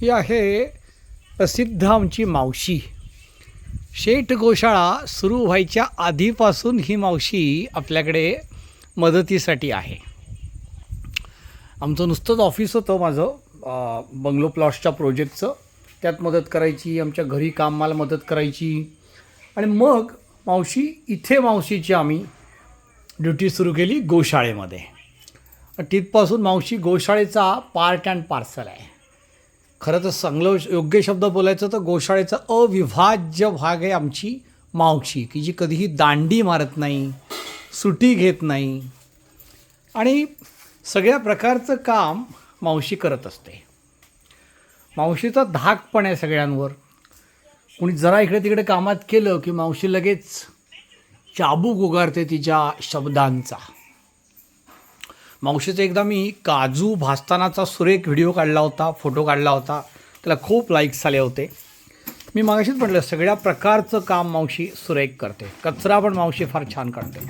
ही आहे प्रसिद्ध आमची मावशी. शेठ गोशाळा सुरू व्हायच्या आधीपासून ही मावशी आपल्याकडे मदतीसाठी आहे. आमचं नुसतंच ऑफिस होतं माझं बंगलो प्लॉट्सच्या प्रोजेक्टचं. त्यात मदत करायची आमच्या घरी कामाला मदत करायची. आणि मग मावशी इथे मावशीची आम्ही ड्युटी सुरू केली गोशाळेमध्ये. तिथपासून मावशी गोशाळेचा पार्ट अँड पार्सल आहे. खरं तर चांगलं योग्य शब्द बोलायचं तर गोशाळेचा अविभाज्य भाग आहे आमची मावशी की जी कधीही दांडी मारत नाही सुटी घेत नाही. आणि सगळ्या प्रकारचं काम मावशी करत असते. मावशीचा धाक पण आहे सगळ्यांवर. कुणी जरा इकडे तिकडे कामात केलं की मावशी लगेच चाबूक उगारते तिच्या शब्दांचा. मावशीचं एकदा मी काजू भाजतानाचा सुरेख व्हिडिओ काढला होता फोटो काढला होता. त्याला खूप लाईक्स आले होते. मी मागाशीच म्हटलं सगळ्या प्रकारचं काम मावशी सुरेख करते. कचरा पण मावशी फार छान काढते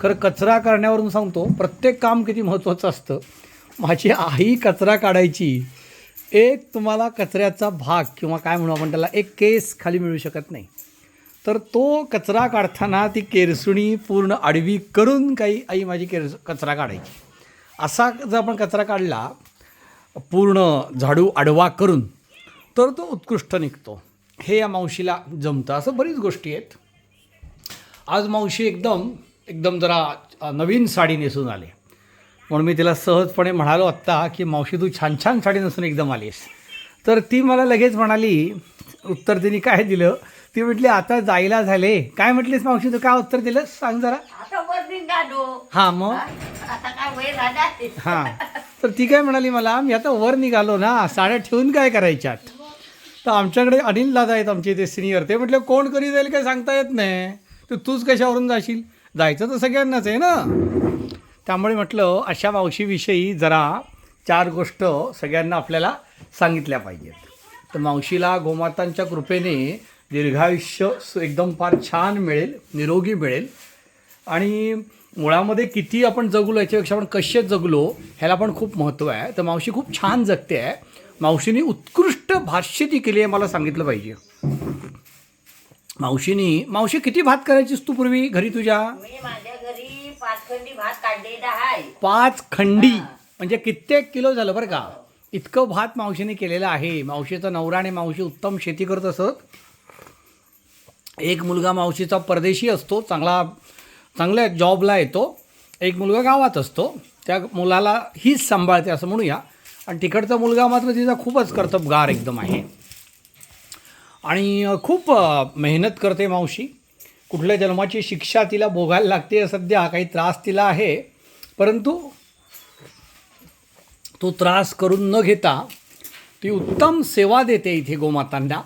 खरं कचरा करण्यावरून सांगतो प्रत्येक काम किती महत्त्वाचं असतं. माझी आई कचरा काढायची. एक तुम्हाला कचऱ्याचा भाग किंवा काय म्हणू आपण त्याला एक केस खाली मिळू शकत नाही. तर तो कचरा काढताना ती केरसुणी पूर्ण आडवी करून काही आई माझी केरस कचरा काढायची. असा जर आपण कचरा काढला पूर्ण झाडू आडवा करून तर तो उत्कृष्ट निघतो. हे या मावशीला जमतं. असं बरीच गोष्टी आहेत. आज मावशी एकदम एकदम जरा नवीन साडी नेसून आले. म्हणून मी तिला सहजपणे म्हणालो आत्ता की मावशी तू छान छान साडी नेसून एकदम आलीस. तर ती मला लगेच म्हणाली उत्तर तिने काय दिलं? ती म्हटली आता जायला झाले. काय म्हटलीस मावशी? तू काय उत्तर दिलं सांग जरा. हां मग? आता काय वय झाला हां. तर ती काय म्हणाली मला मी आता वर निघालो ना साड्या ठेवून काय करायच्यात? तर आमच्याकडे अनिल दादा आहेत आमचे ते सिनियर ते म्हटलं कोण करी जाईल काय सांगता येत नाही. तर तूच कशावरून जाशील? जायचं तर सगळ्यांनाच आहे ना. त्यामुळे म्हटलं अशा मावशीविषयी जरा चार गोष्ट सगळ्यांना आपल्याला सांगितल्या पाहिजेत. तर मावशीला गोमातांच्या कृपेने दीर्घायुष्य एकदम फार छान मिळेल निरोगी मिळेल. आणि मुळामध्ये किती आपण जगलो याच्यापेक्षा आपण कसे जगलो ह्याला पण खूप महत्त्व आहे. तर मावशी खूप छान जगते. आहे मावशीने उत्कृष्ट भाष्य ती केली आहे मला सांगितलं पाहिजे. मावशीनी मावशी किती भात करायचीस तू पूर्वी घरी तुझ्या? मी माझ्या घरी पाच खंडी भात काढलेला आहे पाच खंडी? म्हणजे कित्येक किलो झालं बरं का? इतकं भात मावशीने केलेलं आहे. मावशीचा नवरा आणि मावशी उत्तम शेती करत असत. एक मुलगा मावशीचा परदेशी असतो चांगला चांगल्या जॉबला येतो. एक मुलगा गावात असतो. त्या मुलाला हीच सांभाळते असं म्हणूया. आणि तिकडचा मुलगा मात्र तिचा खूपच कर्तबगार एकदम आहे. आणि खूप मेहनत करते मावशी. कुठल्या जन्माची शिक्षा तिला भोगायला लागते सध्या काही त्रास तिला आहे. परंतु तो त्रास करून न घेता ती उत्तम सेवा देते इथे गोमातांना.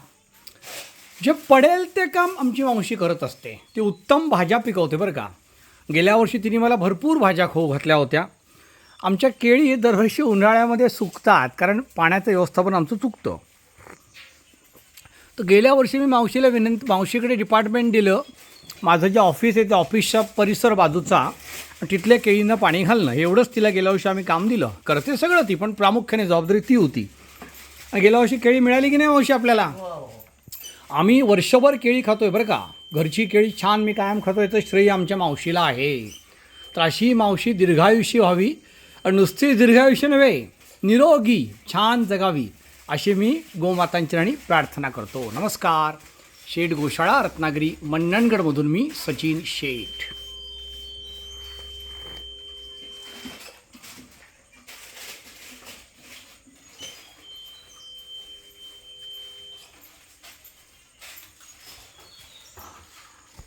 जे पडेल ते काम आमची मावशी करत असते. ती उत्तम भाज्या पिकवते बरं का. गेल्या वर्षी तिने मला भरपूर भाज्या खाऊ घातल्या होत्या. आमच्या केळी दरवर्षी उन्हाळ्यामध्ये सुकतात कारण पाण्याचं व्यवस्थापन आमचं चुकतं. तर गेल्या वर्षी मी मावशीला विनंती मावशीकडे डिपार्टमेंट दिलं. माझं जे ऑफिस आहे त्या ऑफिसच्या परिसर बाजूचा तिथल्या केळींना पाणी घालणं. एवढंच तिला गेल्या वर्षी आम्ही काम दिलं. करते सगळं ती पण प्रामुख्याने जबाबदारी ती होती. गेल्या वर्षी केळी मिळाली की नाही मावशी आपल्याला? हो. आम्ही वर्षभर केळी खातो आहे बरं का. घरची केळी छान मी कायम खातो आहे तर श्रेय आमच्या मावशीला आहे. तर अशी मावशी दीर्घायुषी व्हावी. आणि नुसती दीर्घायुष्य नव्हे निरोगी छान जगावी अशी मी गोमातांची आणि प्रार्थना करतो. नमस्कार. शेठ गोशाळा रत्नागिरी मंडणगडमधून मी सचिन शेठ.